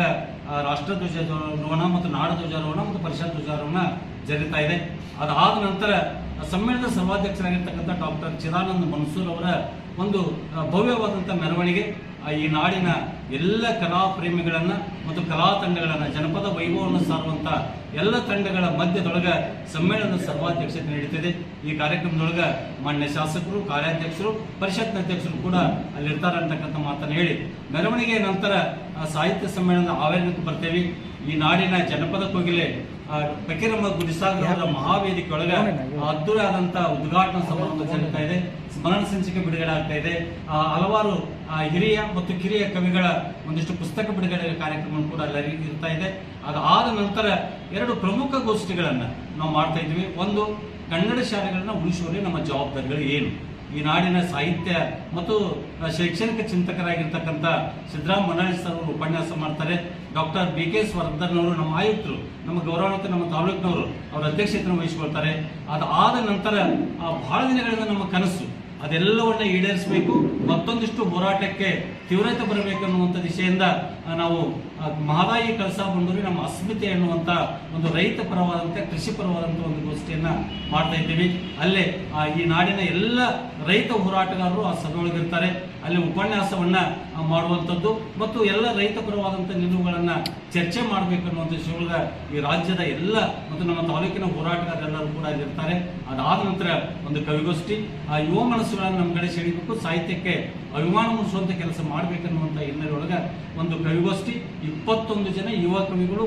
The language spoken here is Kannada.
ಒಳಗೆ ರಾಷ್ಟ್ರ ಧ್ವಜಾರೋಹಣ ಮತ್ತು ನಾಡ ಧ್ವಜಾರೋಹಣ ಮತ್ತು ಪರಿಷತ್ ಧ್ವಜಾರೋಹಣ ಜರುಗ್ತಾ ಇದೆ. ಅದಾದ ನಂತರ, ಸಮ್ಮೇಳನದ ಸರ್ವಾಧ್ಯಕ್ಷರಾಗಿರ್ತಕ್ಕಂಥ ಡಾಕ್ಟರ್ ಚಿದಾನಂದ ಮನ್ಸೂರ್ ಅವರ ಒಂದು ಭವ್ಯವಾದಂಥ ಮೆರವಣಿಗೆ ಈ ನಾಡಿನ ಎಲ್ಲ ಕಲಾ ಪ್ರೇಮಿಗಳನ್ನು ಮತ್ತು ಕಲಾ ತಂಡಗಳನ್ನ ಜನಪದ ಸಾರುವಂತ ಎಲ್ಲ ತಂಡಗಳ ಮಧ್ಯದೊಳಗ ಸಮ್ಮೇಳನದ ಸರ್ವಾಧ್ಯಕ್ಷತೆ ನಡೀತಿದೆ. ಈ ಕಾರ್ಯಕ್ರಮದೊಳಗ ಮಾನ್ಯ ಶಾಸಕರು, ಕಾರ್ಯಾಧ್ಯಕ್ಷರು ಪರಿಷತ್ನ ಅಧ್ಯಕ್ಷರು ಕೂಡ ಅಲ್ಲಿರ್ತಾರೆ ಅಂತಕ್ಕಂಥ ಮಾತನ್ನು ಹೇಳಿ. ಮೆರವಣಿಗೆ ನಂತರ ಸಾಹಿತ್ಯ ಸಮ್ಮೇಳನದ ಆವರಣಕ್ಕೆ ಬರ್ತೇವೆ. ಈ ನಾಡಿನ ಜನಪದ ಕೋಗಿಲೆ ಆ, ಫಕೀರಮ್ಮ ಗುಡಿಸಾಗರ ಅವರ ಮಹಾವೇದಿಕೆ ಒಳಗ ಅದ್ದೂರಿ ಆದಂತ ಉದ್ಘಾಟನಾ ಸಮಾರಂಭ ಜರುಗ್ತಾ ಇದೆ. ಸ್ಮರಣ ಸಂಚಿಕೆ ಬಿಡುಗಡೆ ಆಗ್ತಾ ಇದೆ. ಆ, ಹಲವಾರು ಆ, ಹಿರಿಯ ಮತ್ತು ಕಿರಿಯ ಕವಿಗಳ ಒಂದಿಷ್ಟು ಪುಸ್ತಕ ಬಿಡುಗಡೆ ಕಾರ್ಯಕ್ರಮ ಕೂಡ ಅಲ್ಲಿ ಇರ್ತಾ ಇದೆ. ಅದಾದ ನಂತರ ಎರಡು ಪ್ರಮುಖ ಗೋಷ್ಠಿಗಳನ್ನ ನಾವು ಮಾಡ್ತಾ ಇದ್ವಿ ಒಂದು ಕನ್ನಡ ಶಾಲೆಗಳನ್ನ ಉಳಿಸುವಲ್ಲಿ ನಮ್ಮ ಜವಾಬ್ದಾರಿಗಳು ಏನು? ಈ ನಾಡಿನ ಸಾಹಿತ್ಯ ಮತ್ತು ಶೈಕ್ಷಣಿಕ ಚಿಂತಕರಾಗಿರ್ತಕ್ಕಂಥ ಸಿದ್ದರಾಮ ಸರ್ ಅವರು ಉಪನ್ಯಾಸ ಮಾಡ್ತಾರೆ. ಡಾಕ್ಟರ್ ಬಿ ಕೆ ಸ್ವರ್ಧರ್ನವರು ನಮ್ಮ ಆಯುಕ್ತರು ನಮ್ಮ ಗೌರವಾನ್ವಿತ ನಮ್ಮ ತಾಲೂಕಿನವರು ಅವರ ಅಧ್ಯಕ್ಷತೆಯನ್ನು ವಹಿಸಿಕೊಳ್ತಾರೆ. ಅದಾದ ನಂತರ ಆ, ಬಹಳ ದಿನಗಳಿಂದ ನಮ್ಮ ಕನಸು ಅದೆಲ್ಲವನ್ನ ಈಡೇರಿಸಬೇಕು ಮತ್ತೊಂದಿಷ್ಟು ಹೋರಾಟಕ್ಕೆ ತೀವ್ರತೆ ಬರಬೇಕು ಅನ್ನುವಂಥ ದಿಶೆಯಿಂದ ನಾವು ಮಹದಾಯಿ ಕಳಸಾ ಬಂದರೆ ನಮ್ಮ ಅಸ್ಮಿತೆ ಎನ್ನುವಂಥ ಒಂದು ರೈತ ಪರವಾದಂಥ ಕೃಷಿ ಪರವಾದಂಥ ಒಂದು ಗೋಷ್ಠಿಯನ್ನು ಮಾಡ್ತಾ ಇದ್ದೀವಿ. ಅಲ್ಲೇ ಈ ನಾಡಿನ ಎಲ್ಲ ರೈತ ಹೋರಾಟಗಾರರು ಆ ಸಭೆಯೊಳಗಿರ್ತಾರೆ. ಅಲ್ಲಿ ಉಪನ್ಯಾಸವನ್ನ ಮಾಡುವಂಥದ್ದು ಮತ್ತು ಎಲ್ಲ ರೈತ ಪರವಾದಂಥ ನಿಲುವುಗಳನ್ನ ಚರ್ಚೆ ಮಾಡಬೇಕು ಅನ್ನುವಂಥ ವಿಷಯೊಳಗ ಈ ರಾಜ್ಯದ ಎಲ್ಲ ಮತ್ತು ನಮ್ಮ ತಾಲೂಕಿನ ಹೋರಾಟಗಾರರೆಲ್ಲರೂ ಕೂಡ ಅಲ್ಲಿರ್ತಾರೆ ಅದಾದ ನಂತರ ಒಂದು ಕವಿಗೋಷ್ಠಿ. ಆ ಯುವ ಮನಸ್ಸುಗಳನ್ನು ನಮ್ಮ ಕಡೆ ಸೆಳಿಬೇಕು ಸಾಹಿತ್ಯಕ್ಕೆ ಅಭಿಮಾನ ಮೂಡಿಸುವಂತ ಕೆಲಸ ಮಾಡಬೇಕನ್ನುವಂಥ ಹಿನ್ನೆಲೆಯೊಳಗೆ ಒಂದು ಕವಿಗೋಷ್ಠಿ. ಇಪ್ಪತ್ತೊಂದು ಜನ ಯುವ ಕವಿಗಳು